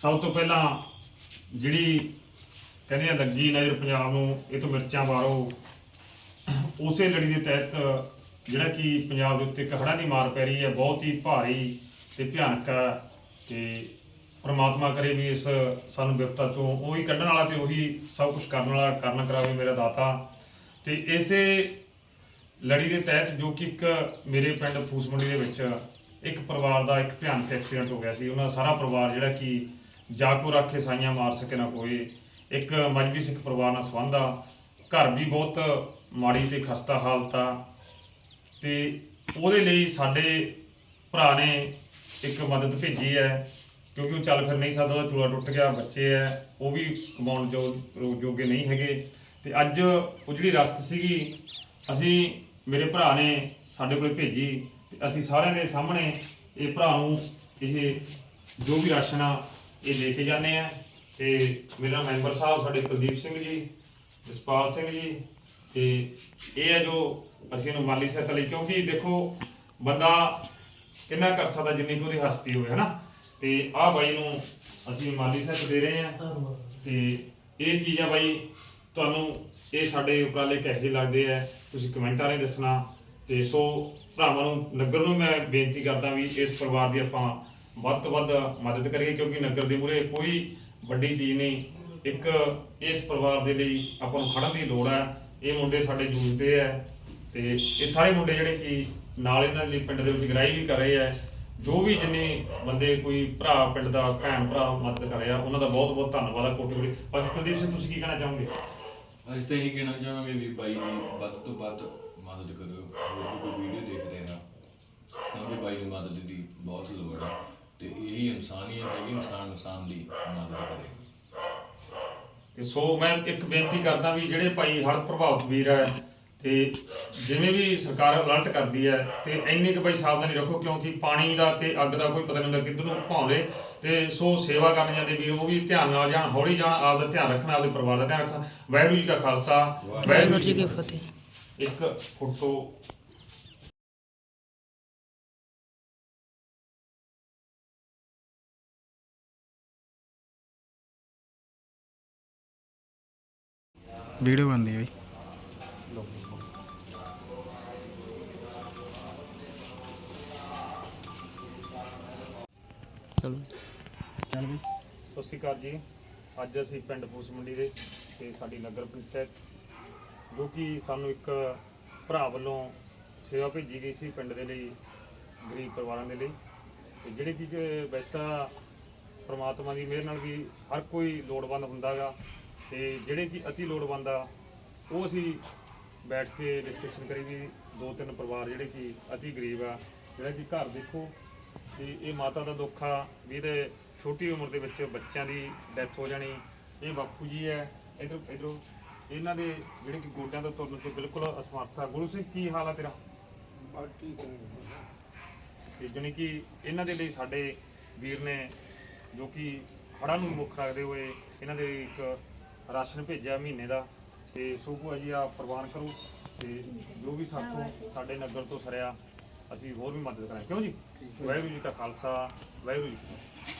ਸਭ ਤੋਂ ਪਹਿਲਾਂ ਜਿਹੜੀ ਕਹਿੰਦੇ ਆ ਲੱਗੀ ਨਜ਼ਰ ਪੰਜਾਬ ਨੂੰ, ਇਹ ਤੋਂ ਮਿਰਚਾਂ ਮਾਰੋ ਉਸੇ ਲੜੀ ਦੇ ਤਹਿਤ ਜਿਹੜਾ ਕਿ ਪੰਜਾਬ ਦੇ ਉੱਤੇ ਕਹੜਾ ਦੀ ਮਾਰ ਪੈ ਰਹੀ ਹੈ, ਬਹੁਤ ਹੀ ਭਾਰੀ ਤੇ ਭਿਆਨਕ ਹੈ ਤੇ ਪਰਮਾਤਮਾ ਕਰੇ ਵੀ ਇਸ ਸਾਨੂੰ ਵਿਪਤਾ ਤੋਂ ਉਹੀ ਕੱਢਣ ਵਾਲਾ ਤੇ ਉਹੀ ਸਭ ਕੁਝ ਕਰਨ ਵਾਲਾ, ਕਰਨ ਕਰਾਵੇ ਮੇਰਾ ਦਾਤਾ। ਤੇ ਇਸੇ ਲੜੀ ਦੇ ਤਹਿਤ ਜੋ ਕਿ ਇੱਕ ਮੇਰੇ ਪਿੰਡ ਫੂਸਮੰਡੀ ਦੇ ਵਿੱਚ ਇੱਕ ਪਰਿਵਾਰ ਦਾ ਇੱਕ ਭਿਆਨਕ ਐਕਸੀਡੈਂਟ ਹੋ ਗਿਆ ਸੀ, ਉਹਨਾਂ ਦਾ ਸਾਰਾ ਪਰਿਵਾਰ ਜਿਹੜਾ ਕਿ ਜਾਗੋ ਰੱਖ ਕੇ ਸਾਈਆਂ ਮਾਰ ਸਕੇ ਨਾ ਕੋਈ। ਇੱਕ ਮਜਬੀ ਸਿੱਖ ਪਰਿਵਾਰ ਨਾਲ ਸੰਬੰਧ ਆ। ਘਰ ਵੀ ਬਹੁਤ ਮਾੜੀ ਤੇ ਖਸਤਾ ਹਾਲਤ ਆ। ਤੇ ਉਹਦੇ ਲਈ ਸਾਡੇ ਭਰਾ ਨੇ ਇੱਕ ਮਦਦ ਭੇਜੀ ਹੈ। ਕਿਉਂਕਿ ਉਹ ਚੱਲ ਫਿਰ ਨਹੀਂ ਸਕਦਾ, ਉਹਦਾ ਚੂਲਾ ਟੁੱਟ ਗਿਆ, ਬੱਚੇ ਹੈ, ਉਹ ਵੀ ਕਮਾਉਣ ਜੋ ਜੋਗੇ ਨਹੀਂ ਹੈਗੇ। ਤੇ ਅੱਜ ਉਹ ਜਿਹੜੀ ਰਸਤ ਸੀਗੀ, ਅਸੀਂ ਮੇਰੇ ਭਰਾ ਨੇ ਸਾਡੇ ਕੋਲ ਭੇਜੀ। ਤੇ ਅਸੀਂ ਸਾਰਿਆਂ ਦੇ ਸਾਹਮਣੇ ਇਹ ਭਰਾ ਨੂੰ ਇਹ ਜੋ ਵੀ ਰਾਸ਼ਨ ਆ ਇਹ ਲੈ ਕੇ ਜਾਂਦੇ ਆ। ਤੇ ਮੇਰਾ ਮੈਂਬਰ ਸਾਹਿਬ ਸਾਡੇ ਕੁਲਦੀਪ ਸਿੰਘ ਜੀ, ਜਸਪਾਲ ਸਿੰਘ ਜੀ, ਤੇ ਇਹ ਹੈ ਜੋ ਅਸੀਂ ਇਹਨੂੰ ਮਾਲੀ ਸਹਾਇਤਾ ਲਈ, ਕਿਉਂਕਿ ਦੇਖੋ, ਬੰਦਾ ਕਿੰਨਾ ਕਰ ਸਕਦਾ ਜਿੰਨੀ ਕੁ ਉਹਦੀ ਹਸਤੀ ਹੋਵੇ, ਹਨਾ? ਤੇ ਆਹ ਬਾਈ ਨੂੰ ਅਸੀਂ ਮਾਲੀ ਸਹਾਇਤਾ ਦੇ ਰਹੇ ਹਾਂ ਤੇ ਇਹ ਚੀਜ਼ ਆ ਬਾਈ ਤੁਹਾਨੂੰ ਇਹ ਸਾਡੇ ਉਪਰਾਲੇ ਕਿਹੋ ਜਿਹੇ ਲੱਗਦੇ ਆ, ਤੁਸੀਂ ਕਮੈਂਟਾਂ ਰਾਹੀਂ ਦੱਸਣਾ। ਤੇ ਸੋ ਭਰਾਵਾਂ ਨੂੰ, ਨਗਰ ਨੂੰ ਮੈਂ ਬੇਨਤੀ ਕਰਦਾ ਵੀ ਇਸ ਪਰਿਵਾਰ ਦੀ ਆਪਾਂ ਵੱਧ ਤੋਂ ਵੱਧ ਮਦਦ ਕਰੀਏ, ਕਿਉਂਕਿ ਨਗਰ ਦੇ ਮੂਹਰੇ ਕੋਈ ਵੱਡੀ ਚੀਜ਼ ਨਹੀਂ। ਇੱਕ, ਇਸ ਪਰਿਵਾਰ ਦੇ ਲਈ ਆਪਾਂ ਨੂੰ ਖੜਨ ਦੀ ਲੋੜ ਹੈ। ਇਹ ਮੁੰਡੇ ਸਾਡੇ ਜੂਝਦੇ ਹੈ ਤੇ ਇਹ ਸਾਰੇ ਮੁੰਡੇ ਜਿਹੜੇ ਕਿ ਨਾਲ ਇਹਨਾਂ ਦੇ ਲਈ ਪਿੰਡ ਦੇ ਵਿੱਚ ਗਰਾਈ ਵੀ ਕਰ ਰਹੇ ਹੈ। ਜੋ ਵੀ ਜਿੰਨੇ ਬੰਦੇ ਕੋਈ ਭਰਾ, ਪਿੰਡ ਦਾ ਭੈਣ ਭਰਾ ਮਦਦ ਕਰ ਰਿਹਾ, ਉਹਨਾਂ ਦਾ ਬਹੁਤ ਬਹੁਤ ਧੰਨਵਾਦ ਹੈ ਕੋਟੀ ਕੋਟੀ ਬਾਕੀ ਕੁਲਦੀਪ ਸਿੰਘ, ਤੁਸੀਂ ਕੀ ਕਹਿਣਾ ਚਾਹੋਗੇ? ਅੱਜ ਤਾਂ ਇਹ ਕਹਿਣਾ ਚਾਹਾਂਗੇ ਵੀ ਬਾਈ ਦੀ ਵੱਧ ਤੋਂ ਵੱਧ ਮਦਦ ਕਰੋ ਹੋਰ ਵੀ ਕੋਈ ਵੀਡੀਓ ਦੇਖਦੇ ਰਹੇ ਨਾ ਕਿਉਂਕਿ ਬਾਈ ਦੀ ਮਦਦ ਦੀ ਬਹੁਤ ਲੋੜ ਹੈ। ਤੇ ਇਹੀ ਇਨਸਾਨੀਅਤ ਹੈ ਕਿ ਇਨਸਾਨ ਇਨਸਾਨ ਦੀ ਮਦਦ ਕਰੇ। ਤੇ ਸੋ ਮੈਂ ਇੱਕ ਬੇਨਤੀ ਕਰਦਾ ਵੀ ਜਿਹੜੇ ਭਾਈ ਹੜ੍ਹ ਪ੍ਰਭਾਵਿਤ ਵੀਰ ਹੈ ਤੇ ਜਿਵੇਂ ਵੀ ਸਰਕਾਰ ਅਲਰਟ ਕਰਦੀ ਹੈ ਤੇ ਇੰਨੀ ਕੁ ਬਈ ਸਾਵਧਾਨੀ ਰੱਖੋ ਕਿਉਂਕਿ ਪਾਣੀ ਦਾ ਤੇ ਅੱਗ ਦਾ ਕੋਈ ਪਤਾ ਨਹੀਂ ਹੁੰਦਾ ਕਿੱਧਰ ਨੂੰ ਭੌਂਲੇ ਤੇ ਸੋ ਸੇਵਾ ਕਰਨ ਜਾਂਦੇ ਵੀਰ ਉਹ ਵੀ ਧਿਆਨ ਨਾਲ ਜਾਣ ਹੌਲੀ ਜਾਣ ਆਪ ਦਾ ਧਿਆਨ ਰੱਖਣਾ ਆਪਦੇ ਪਰਿਵਾਰ ਦਾ ਧਿਆਨ ਰੱਖਣਾ। ਵਾਹਿਗੁਰੂ ਜੀ ਕਾ ਖਾਲਸਾ ਵਾਹਿਗੁਰੂ ਜੀ ਕੀ ਫਤਿਹ। ਇੱਕ ਫੋਟੋ ਵੀਡੀਓ ਬਣਦੀ ਹੈ ਬਈ। ਚਲੋ। ਚੱਲ ਬਈ। ਸਤਿ ਸ਼੍ਰੀ ਅਕਾਲ ਜੀ। ਅੱਜ ਅਸੀਂ ਪਿੰਡ ਫੂਸ ਮੰਡੀ ਦੇ ਤੇ ਸਾਡੀ ਨਗਰ ਪੰਚਾਇਤ ਜੋ ਕਿ ਸਾਨੂੰ ਇੱਕ ਭਰਾ ਵੱਲੋਂ ਸੇਵਾ ਭੇਜੀ ਗਈ ਸੀ ਪਿੰਡ ਦੇ ਲਈ ਗਰੀਬ ਪਰਿਵਾਰਾਂ ਦੇ ਲਈ। ਤੇ ਜਿਹੜੀ ਚੀਜ਼ ਵੈਸੇ ਤਾਂ ਪ੍ਰਮਾਤਮਾ ਦੀ ਮਿਹਰ ਨਾਲ ਵੀ ਹਰ ਕੋਈ ਲੋੜਵੰਦ ਹੁੰਦਾਗਾ ਤੇ ਜਿਹੜੇ ਕਿ ਅਤੀ ਲੋੜਵੰਦ ਆ ਉਹ ਅਸੀਂ ਬੈਠ ਕੇ ਡਿਸਕਸ਼ਨ ਕਰੀ ਵੀ ਦੋ ਤਿੰਨ ਪਰਿਵਾਰ ਜਿਹੜੇ ਕਿ ਅਤੀ ਗਰੀਬ ਆ ਜਿਹੜਾ ਕਿ ਘਰ ਦੇਖੋ ਤੇ ਇਹ ਮਾਤਾ ਦਾ ਦੁੱਖ ਆ ਵੀ ਇਹਦੇ ਛੋਟੀ ਉਮਰ ਦੇ ਵਿੱਚ ਬੱਚਿਆਂ ਦੀ ਡੈਥ ਹੋ ਜਾਣੀ ਇਹ ਬਾਪੂ ਜੀ ਹੈ ਇਧਰ ਇਧਰੋਂ। ਇਹਨਾਂ ਦੇ ਜਿਹੜੇ ਕਿ ਗੋਡਿਆਂ ਤੋਂ ਤੁਰਨ ਤੋਂ ਬਿਲਕੁਲ ਅਸਮਰਥ ਆ। ਗੁਰੂ ਸਿੰਘ ਕੀ ਹਾਲ ਆ ਤੇਰਾ? ਤੇ ਜਾਣੀ ਕਿ ਇਹਨਾਂ ਦੇ ਲਈ ਸਾਡੇ ਵੀਰ ਨੇ ਜੋ ਕਿ ਹੜ੍ਹਾਂ ਨੂੰ ਮੁੱਖ ਰੱਖਦੇ ਹੋਏ ਇਹਨਾਂ ਦੇ ਇੱਕ ਰਾਸ਼ਨ ਭੇਜਿਆ ਮਹੀਨੇ ਦਾ ਤੇ ਸੋ ਭੂਆ ਜੀ ਆ ਪ੍ਰਵਾਨ ਕਰੋ ਤੇ ਜੋ ਵੀ ਸਾਥੋਂ ਸਾਡੇ ਨਗਰ ਤੋਂ ਸਰਿਆ ਅਸੀਂ ਹੋਰ ਵੀ ਮਦਦ ਕਰਾਂਗੇ। ਕਿਉਂ ਜੀ? ਵਾਹਿਗੁਰੂ ਜੀ ਕਾ ਖਾਲਸਾ ਵਾਹਿਗੁਰੂ ਜੀ ਕੀ ਫਤਿਹ।